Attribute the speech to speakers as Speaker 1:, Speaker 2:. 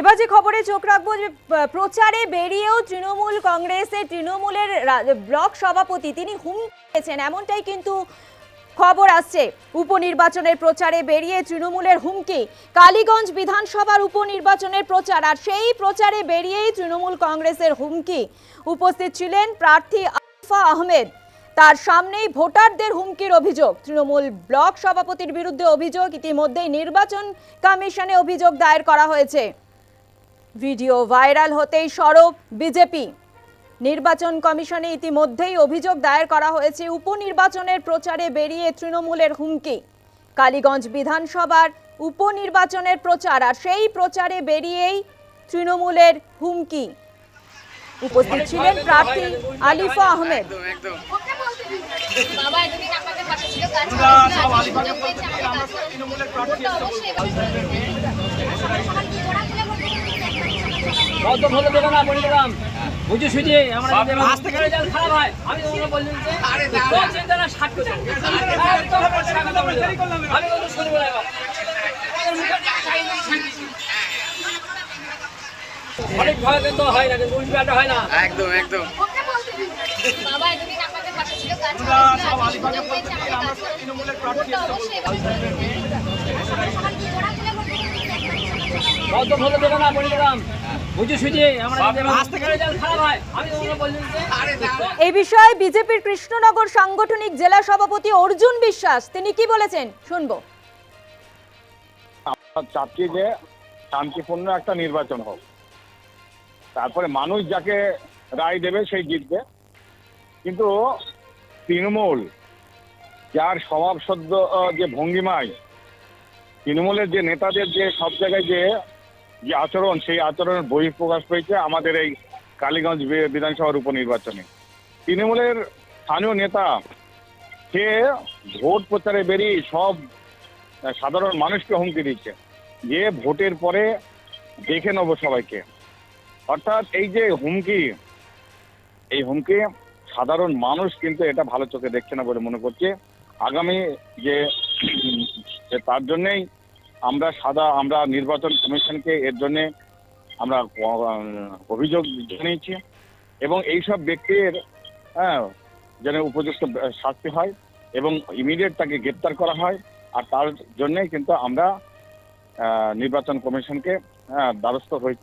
Speaker 1: এবার যে খবরে চোখ রাখব যে প্রচারে বেরিয়েও তৃণমূল কংগ্রেসের তৃণমূলের ব্লক সভাপতি তিনি হুম দিয়েছেন এমনটাই কিন্তু খবর আসছে। উপনির্বাচনের প্রচারে বেরিয়ে তৃণমূলের হুমকি, কালীগঞ্জ বিধানসভার উপনির্বাচনের প্রচার, আর সেই প্রচারে বেরিয়েই তৃণমূল কংগ্রেসের হুমকি। উপস্থিত ছিলেন প্রার্থী আরিফা আহমেদ। তার সামনেই ভোটারদের হুমকির অভিযোগ, তৃণমূল ব্লক সভাপতির বিরুদ্ধে অভিযোগ, ইতিমধ্যেই নির্বাচন কমিশনে অভিযোগ দায়ের করা হয়েছে। ভিডিও ভাইরাল হতেই সরব বিজেপি। নির্বাচন কমিশনে ইতিমধ্যেই অভিযোগ দায়ের করা হয়েছে উপনির্বাচনের প্রচারে বেরিয়ে তৃণমূলের হুমকি। কালীগঞ্জ বিধানসভার উপনির্বাচনের প্রচার আর সেই প্রচারে বেরিয়েই তৃণমূলের হুমকি। উপস্থিত ছিলেন প্রার্থী আলিফা আহমেদ।
Speaker 2: তৃণমূলের
Speaker 3: কত ভালো দেবে না বলে দিলাম। বুঝে সুঝে আমরা খারাপ হয়। আমি তোমাকে বললাম যে তোর চিন্তা না ষাট করে দেবো। একদম পরিষ্কার কথা বলে দিলাম। আমি বলব শুনব না অনেক ভয় কিন্তু হয় না কিন্তু উল্টো হয় না।
Speaker 4: একদম একদম।
Speaker 5: বাবা এতদিন আপনাদের পাশে ছিল
Speaker 2: আমরা। তৃণমূলের প্রার্থী
Speaker 3: কত ভালো দেবে না বলে দিলাম।
Speaker 1: বিষয়ে বিজেপির কৃষ্ণনগর সাংগঠনিক জেলা সভাপতি অর্জুন বিশ্বাস তিনি কি বলেছেন? শুনব।
Speaker 6: আমরা চাচ্ছি যে শান্তিপূর্ণ একটা নির্বাচন হোক। তারপরে মানুষ যাকে রায় দেবে সেই জিতবে। কিন্তু তৃণমূল যার স্বভাব সদ্য যে ভঙ্গিমায় তৃণমূলের যে নেতাদের যে সব জায়গায় যে যে আচরণ, সেই আচরণের বহিঃপ্রকাশ পেয়েছে আমাদের এই কালীগঞ্জ বিধানসভার উপনির্বাচনে। তৃণমূলের স্থানীয় নেতা, সে ভোট প্রচারে বেরিয়ে সব সাধারণ মানুষকে হুমকি দিচ্ছে। যে ভোটের পরে দেখে নেব সবাইকে। অর্থাৎ এই যে হুমকি, এই হুমকি সাধারণ মানুষ কিন্তু এটা ভালো চোখে দেখছে না বলে মনে করছে। আগামী যে তার জন্যেই আমরা সাদা আমরা নির্বাচন কমিশনকে এর জন্যে আমরা অভিযোগ জানিয়েছি এবং এইসব ব্যক্তির হ্যাঁ যেন উপযুক্ত শাস্তি হয় এবং ইমিডিয়েট তাকে গ্রেপ্তার করা হয় আর তার জন্যই কিন্তু আমরা নির্বাচন কমিশনকে হ্যাঁ, দ্বারস্থ হয়ে-